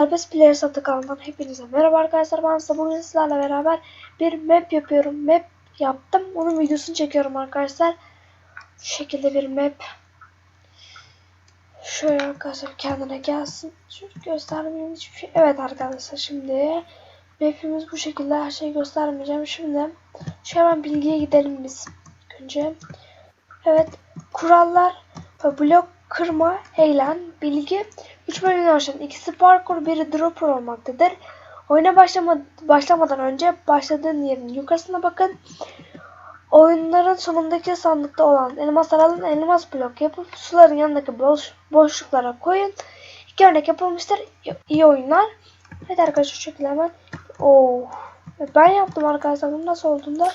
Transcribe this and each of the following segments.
Serbest Player satı kanalından hepinize merhaba arkadaşlar. Ben size bugün sizlerle beraber bir map yapıyorum. Map yaptım. Onun videosunu çekiyorum arkadaşlar. Şu şekilde bir map. Şöyle arkadaşlar kendine gelsin. Şöyle göstermeyeyim hiçbir şey. Evet arkadaşlar şimdi map'imiz bu şekilde. Her şeyi göstermeyeceğim. Şimdi şu hemen bilgiye gidelim biz. Önce. Evet. Kurallar blok kırma, eğlen, bilgi 3 bölümden oluşan ikisi parkur, biri dropper olmaktadır. Oyuna başlama, başlamadan önce başladığın yerin yukarısına bakın. Oyunların sonundaki sandıkta olan elmaslar alın, elmas blok yapıp suların yanındaki boş, boşluklara koyun. İki örnek yapılmıştır. İyi- oyunlar. Evet arkadaşlar şu şekilde hemen. Oh. Ben yaptım arkadaşlar. Bunu nasıl olduğunda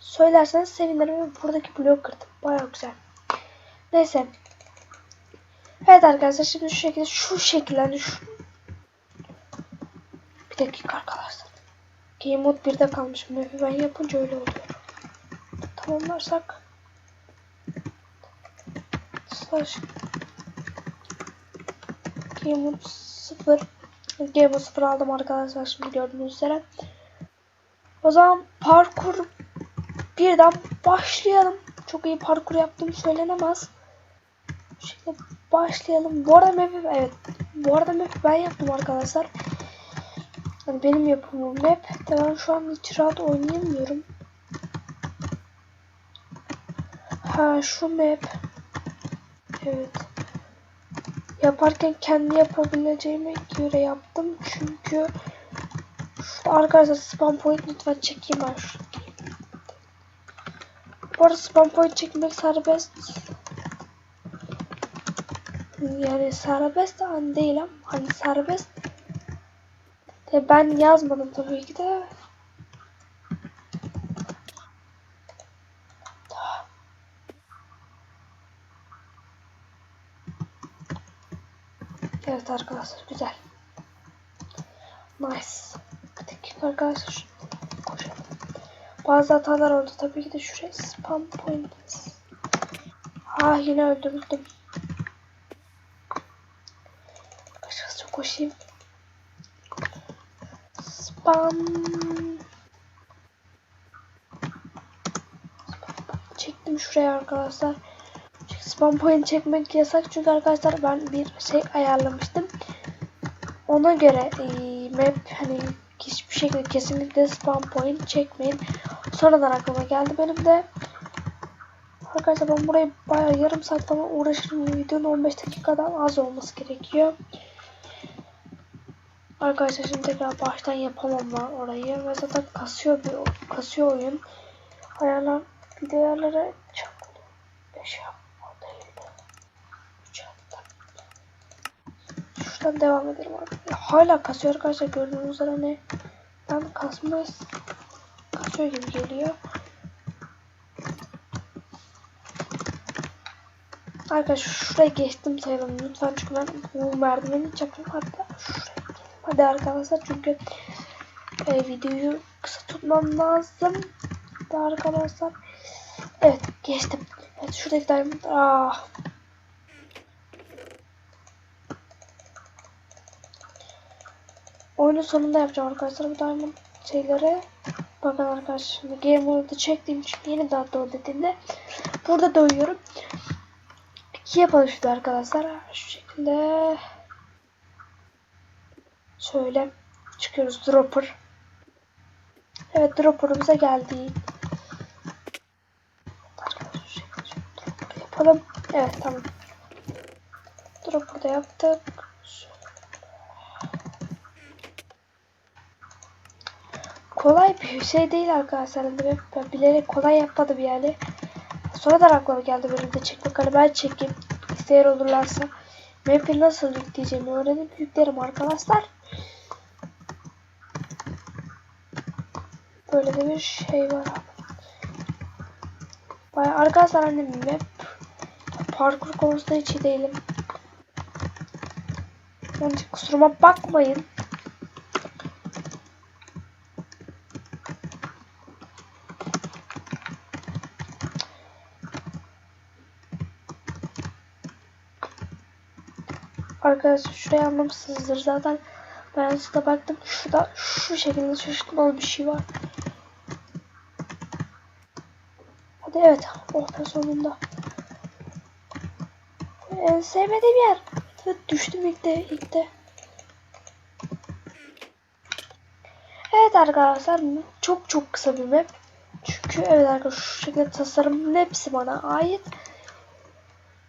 söylerseniz sevinirim. Buradaki blok kırdım. Baya güzel. Neyse. Evet arkadaşlar şimdi şu şekilde şu şekilde hani şu bir dakika arkadaşlar. Game mode 1'de kalmış. Map'i ben yapınca öyle oluyor. Tamamlarsak slash Game mode 0 Game mode 0 aldım arkadaşlar şimdi gördüğünüz üzere. O zaman parkur birden başlayalım. Çok iyi parkur yaptığım söylenemez. Bu şekilde başlayalım. Bu arada map'i evet. Bu arada map'i ben yaptım arkadaşlar. Yani benim yapımım map. De ben şu an hiç rahat oynayamıyorum. Ha şu map. Evet. Yaparken kendi yapabileceğime göre yaptım. Çünkü şurada arkadaşlar spam point lütfen çekeyim ben şu. Bu arada spam point çekmek serbest. Yani serbest an değil ama hani serbest. De ben yazmadım tabii ki de. Evet arkadaşlar güzel. Nice. Dakika arkadaşlar koşalım. Bazı hatalar oldu tabii ki de şuraya spam point. Ah yine öldürdüm. Koşayım. Spam. Çektim şuraya arkadaşlar. Çünkü Spam point çekmek yasak çünkü arkadaşlar ben bir şey ayarlamıştım. Ona göre eee, map hani hiçbir şekilde kesinlikle spam point çekmeyin. Sonradan aklıma geldi benim de. Arkadaşlar ben burayı bayağı yarım saat falan uğraşırım. Videonun 15 dakikadan az olması gerekiyor. Arkadaşlar şimdi tekrar baştan yapamam ben orayı ve zaten kasıyor bir kasıyor oyun. Ayarlar video ayarları çok 5 yapma değil. 3 hatta. Şuradan devam edelim abi. Hala kasıyor arkadaşlar gördüğünüz üzere ne? Ben kasmaz kasıyor gibi geliyor. Arkadaşlar şuraya geçtim sayalım lütfen çünkü ben bu merdiveni çakım hatta şuraya. Hadi arkadaşlar çünkü e, videoyu kısa tutmam lazım. Da arkadaşlar. Evet geçtim. Evet şuradaki diamond. Ah. Oyunun sonunda yapacağım arkadaşlar bu diamond şeyleri. Bakın arkadaşlar şimdi game mode'u çektiğim için yeni daha dediğinde burada doyuyorum. İki yapalım şimdi arkadaşlar. Şu şekilde şöyle çıkıyoruz dropper. Evet dropper'ımıza geldi. Yapalım. Evet tamam. Dropper'da yaptık. Kolay bir şey değil arkadaşlar. Ben bilerek kolay yapmadım yani. Sonradan aklıma geldi benim de çekmek. Hani ben çekeyim. İsteyen olurlarsa. Map'i nasıl yükleyeceğimi öğrenip yüklerim arkadaşlar. Böyle de bir şey var. Bayağı arkadaşlar hani map parkur konusunda hiç iyi değilim. Yani kusuruma bakmayın. Arkadaşlar şurayı anlamışsınızdır zaten. Ben size baktım şurada şu şekilde şaşırtmalı bir şey var. Hadi evet. Oh be sonunda. En sevmediğim yer. Evet düştüm ilk de ilk de. Evet arkadaşlar çok çok kısa bir map. Çünkü evet arkadaşlar şu şekilde tasarımın hepsi bana ait.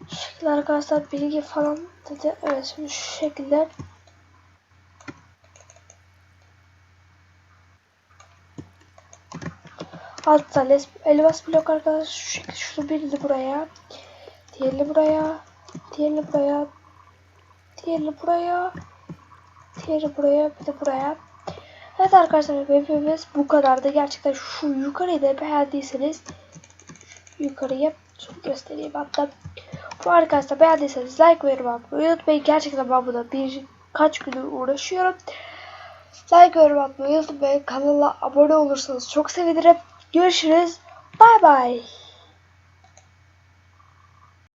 Şu şekilde arkadaşlar bilgi falan dedi. Evet şimdi şu şekilde. Altta elmas blok arkadaşlar şu şunu birini buraya. Diğerini buraya. Diğerini buraya. Diğerini buraya. Diğeri buraya. Bir de buraya. Evet arkadaşlar hepimiz bu kadardı. Gerçekten şu yukarıyı da beğendiyseniz yukarıya göstereyim hatta. Bu arkadaşlar beğendiyseniz like ve yorum atmayı unutmayın. Gerçekten ben buna birkaç gündür uğraşıyorum. Like ve yorum atmayı unutmayın. Kanala abone olursanız çok sevinirim. Görüşürüz. Bay bay.